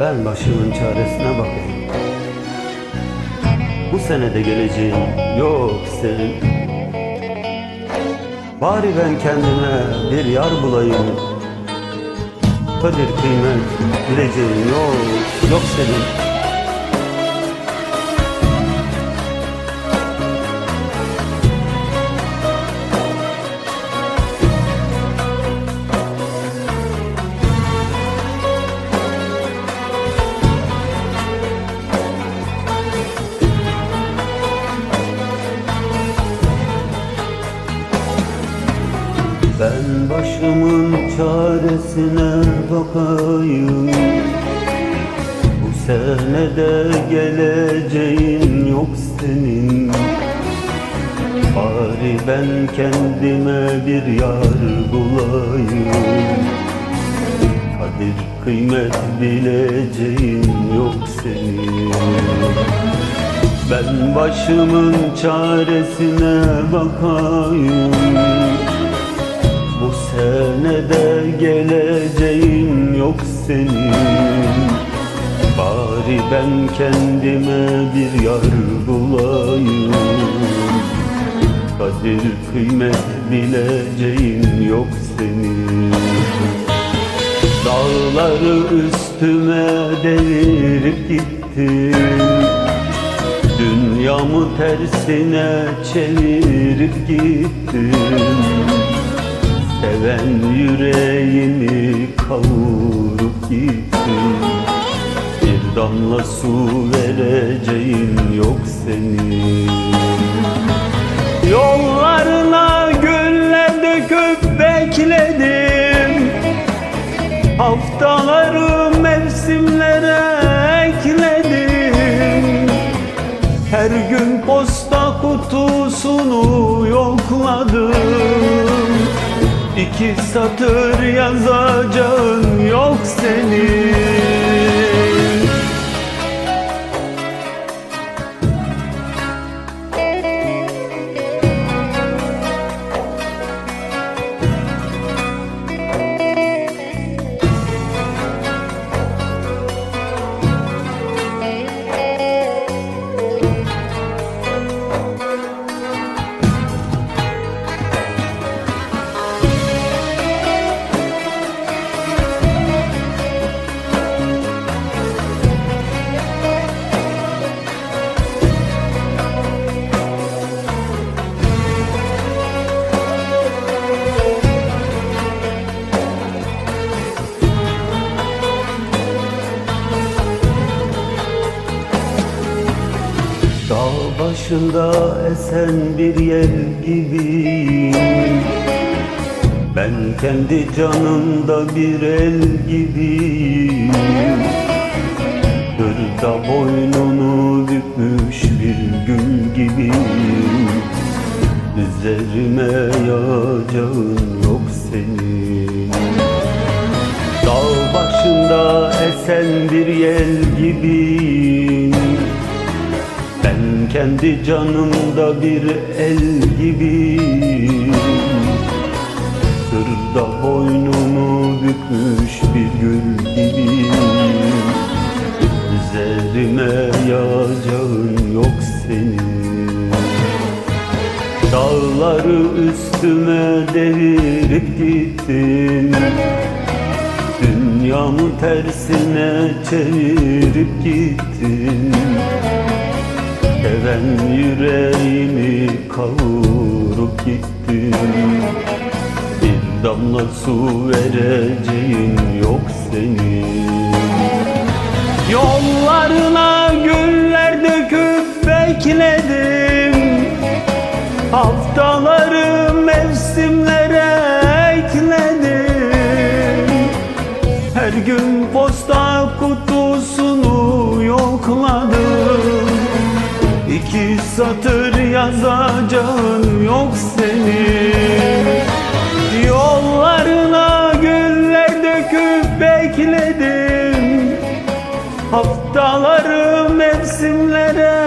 Ben başımın çaresine bakayım. Bu senede geleceğim yok senin. Bari ben kendime bir yar bulayım. Kadir kıymet bileceğim yok, yok senin Ben başımın çaresine bakayım. Bu senede geleceğin yok senin. Bari ben kendime bir yar bulayım. Kadir kıymet bileceğin yok senin. Ben başımın çaresine bakayım senede geleceğin yok senin? Bari ben kendime bir yar bulayım. Kadir kıymet bileceğin yok senin. Dağları üstüme devirip gittin. Dünyamı tersine çevirip gittin Seven yüreğimi kavurup gittin Bir damla su vereceğin yok senin. Yollarına güller döküp bekledim. Haftaları mevsimlere ekledim. Her gün posta kutusunu yokladım İki satır yazacağın yok senin başında esen bir yel gibiyim Ben kendi canımda bir el gibiyim Hırda boynunu bükmüş bir gül gibiyim Üzerime yağacağın yok senin. Dağ başında esen bir yel gibiyim ben kendi canımda bir el gibiyim. Sırda boynumu bükmüş bir gül gibiyim. Üzerime yağacağın yok senin. Dağları üstüme devirip gittin Dünyamı tersine çevirip gittin Seven yüreğimi kavurup gittin. Bir damla su vereceğin yok senin. Yollarına güller döküp bekledim. Haftaları mevsimlere ekledim. Her gün posta kutusunu yokladım İki satır yazacağın yok senin. Yollarına güller döküp bekledim Haftaları mevsimlere